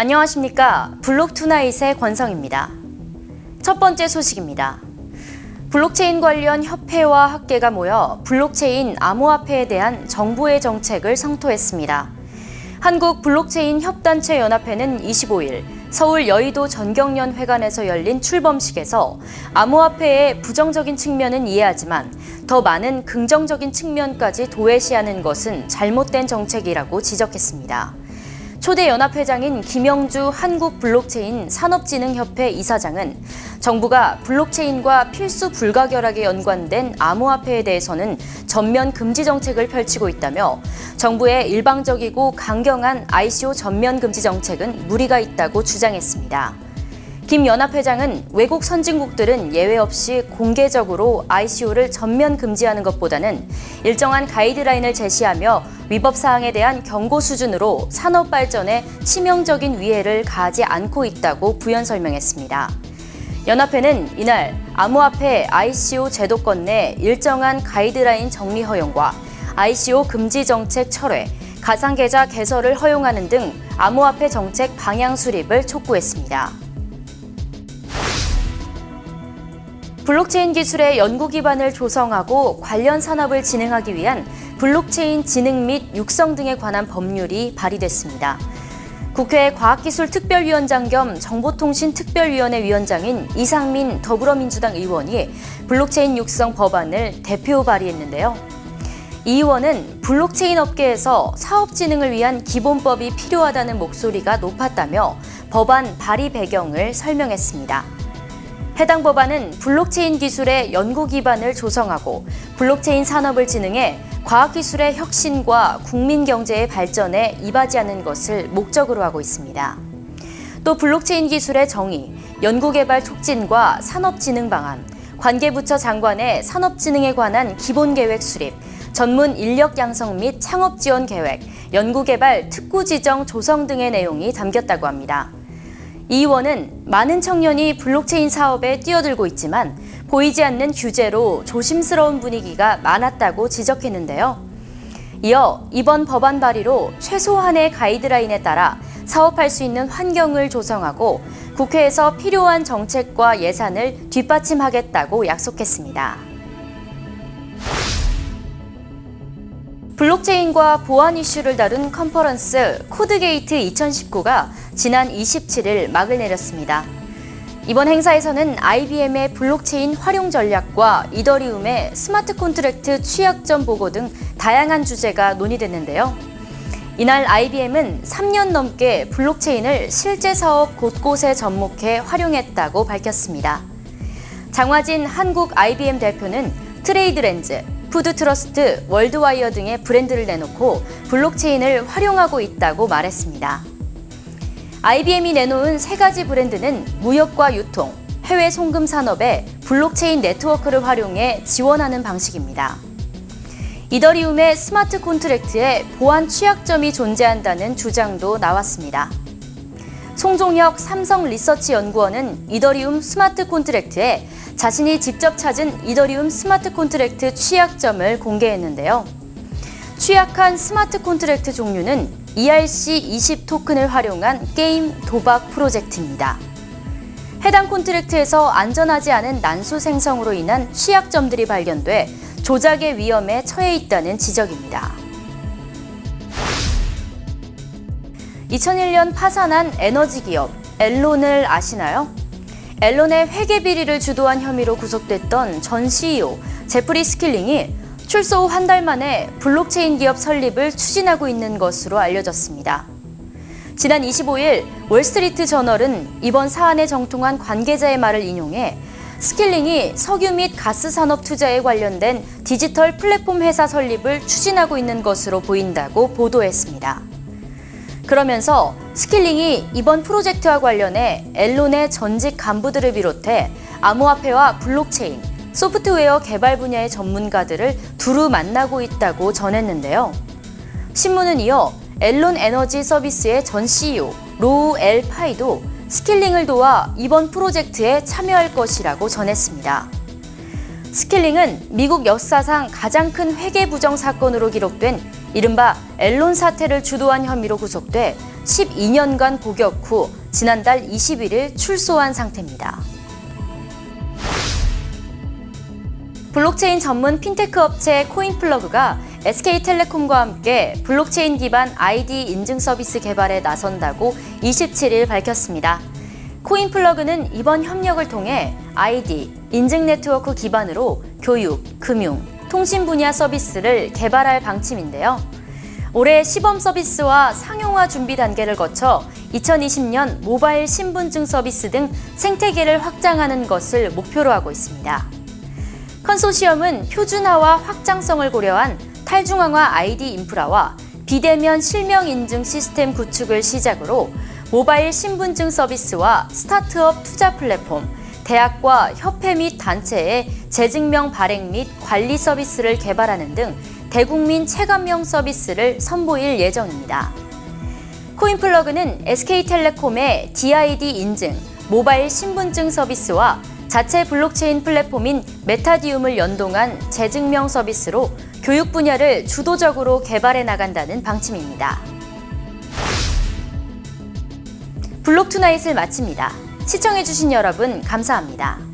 안녕하십니까. 블록 투나잇의 권성입니다. 첫 번째 소식입니다. 블록체인 관련 협회와 학계가 모여 블록체인 암호화폐에 대한 정부의 정책을 성토했습니다. 한국 블록체인 협단체 연합회는 25일 서울 여의도 전경련 회관에서 열린 출범식에서 암호화폐의 부정적인 측면은 이해하지만 더 많은 긍정적인 측면까지 도외시하는 것은 잘못된 정책이라고 지적했습니다. 초대 연합회장인 김영주 한국 블록체인 산업진흥협회 이사장은 정부가 블록체인과 필수 불가결하게 연관된 암호화폐에 대해서는 전면 금지 정책을 펼치고 있다며 정부의 일방적이고 강경한 ICO 전면 금지 정책은 무리가 있다고 주장했습니다. 김 연합회장은 외국 선진국들은 예외 없이 공개적으로 ICO를 전면 금지하는 것보다는 일정한 가이드라인을 제시하며 위법 사항에 대한 경고 수준으로 산업 발전에 치명적인 위해를 가하지 않고 있다고 부연 설명했습니다. 연합회는 이날 암호화폐 ICO 제도권 내 일정한 가이드라인 정리 허용과 ICO 금지 정책 철회, 가상계좌 개설을 허용하는 등 암호화폐 정책 방향 수립을 촉구했습니다. 블록체인 기술의 연구 기반을 조성하고 관련 산업을 진행하기 위한 블록체인 진흥 및 육성 등에 관한 법률이 발의됐습니다. 국회 과학기술특별위원장 겸 정보통신특별위원회 위원장인 이상민 더불어민주당 의원이 블록체인 육성 법안을 대표 발의했는데요. 이 의원은 블록체인 업계에서 사업 진흥을 위한 기본법이 필요하다는 목소리가 높았다며 법안 발의 배경을 설명했습니다. 해당 법안은 블록체인 기술의 연구 기반을 조성하고 블록체인 산업을 진흥해 과학기술의 혁신과 국민 경제의 발전에 이바지하는 것을 목적으로 하고 있습니다. 또 블록체인 기술의 정의, 연구개발 촉진과 산업진흥 방안, 관계부처 장관의 산업진흥에 관한 기본계획 수립, 전문 인력 양성 및 창업 지원 계획, 연구개발 특구 지정 조성 등의 내용이 담겼다고 합니다. 이 의원은 많은 청년이 블록체인 사업에 뛰어들고 있지만 보이지 않는 규제로 조심스러운 분위기가 많았다고 지적했는데요. 이어 이번 법안 발의로 최소한의 가이드라인에 따라 사업할 수 있는 환경을 조성하고 국회에서 필요한 정책과 예산을 뒷받침하겠다고 약속했습니다. 블록체인과 보안 이슈를 다룬 컨퍼런스 코드게이트 2019가 지난 27일 막을 내렸습니다. 이번 행사에서는 IBM의 블록체인 활용 전략과 이더리움의 스마트 콘트랙트 취약점 보고 등 다양한 주제가 논의됐는데요. 이날 IBM은 3년 넘게 블록체인을 실제 사업 곳곳에 접목해 활용했다고 밝혔습니다. 장화진 한국 IBM 대표는 트레이드 렌즈, 푸드트러스트, 월드와이어 등의 브랜드를 내놓고 블록체인을 활용하고 있다고 말했습니다. IBM이 내놓은 세 가지 브랜드는 무역과 유통, 해외 송금 산업에 블록체인 네트워크를 활용해 지원하는 방식입니다. 이더리움의 스마트 콘트랙트에 보안 취약점이 존재한다는 주장도 나왔습니다. 송종혁 삼성 리서치 연구원은 이더리움 스마트 콘트랙트에 자신이 직접 찾은 이더리움 스마트 콘트랙트 취약점을 공개했는데요. 취약한 스마트 콘트랙트 종류는 ERC20 토큰을 활용한 게임 도박 프로젝트입니다. 해당 콘트랙트에서 안전하지 않은 난수 생성으로 인한 취약점들이 발견돼 조작의 위험에 처해 있다는 지적입니다. 2001년 파산한 에너지 기업 엘론을 아시나요? 엘론의 회계 비리를 주도한 혐의로 구속됐던 전 CEO 제프리 스킬링이 출소 후 한 달 만에 블록체인 기업 설립을 추진하고 있는 것으로 알려졌습니다. 지난 25일 월스트리트 저널은 이번 사안에 정통한 관계자의 말을 인용해 스킬링이 석유 및 가스 산업 투자에 관련된 디지털 플랫폼 회사 설립을 추진하고 있는 것으로 보인다고 보도했습니다. 그러면서 스킬링이 이번 프로젝트와 관련해 엘론의 전직 간부들을 비롯해 암호화폐와 블록체인, 소프트웨어 개발 분야의 전문가들을 두루 만나고 있다고 전했는데요. 신문은 이어 엘론 에너지 서비스의 전 CEO 로우 엘 파이도 스킬링을 도와 이번 프로젝트에 참여할 것이라고 전했습니다. 스킬링은 미국 역사상 가장 큰 회계 부정 사건으로 기록된 이른바 엘론 사태를 주도한 혐의로 구속돼 12년간 복역 후 지난달 21일 출소한 상태입니다. 블록체인 전문 핀테크 업체 코인플러그가 SK텔레콤과 함께 블록체인 기반 아이디 인증 서비스 개발에 나선다고 27일 밝혔습니다. 코인플러그는 이번 협력을 통해 아이디, 인증 네트워크 기반으로 교육, 금융, 통신 분야 서비스를 개발할 방침인데요. 올해 시범 서비스와 상용화 준비 단계를 거쳐 2020년 모바일 신분증 서비스 등 생태계를 확장하는 것을 목표로 하고 있습니다. 컨소시엄은 표준화와 확장성을 고려한 탈중앙화 아이디 인프라와 비대면 실명 인증 시스템 구축을 시작으로 모바일 신분증 서비스와 스타트업 투자 플랫폼, 대학과 협회 및 단체의 재증명 발행 및 관리 서비스를 개발하는 등 대국민 체감형 서비스를 선보일 예정입니다. 코인플러그는 SK텔레콤의 DID 인증, 모바일 신분증 서비스와 자체 블록체인 플랫폼인 메타디움을 연동한 재증명 서비스로 교육 분야를 주도적으로 개발해 나간다는 방침입니다. 블록투나잇을 마칩니다. 시청해주신 여러분 감사합니다.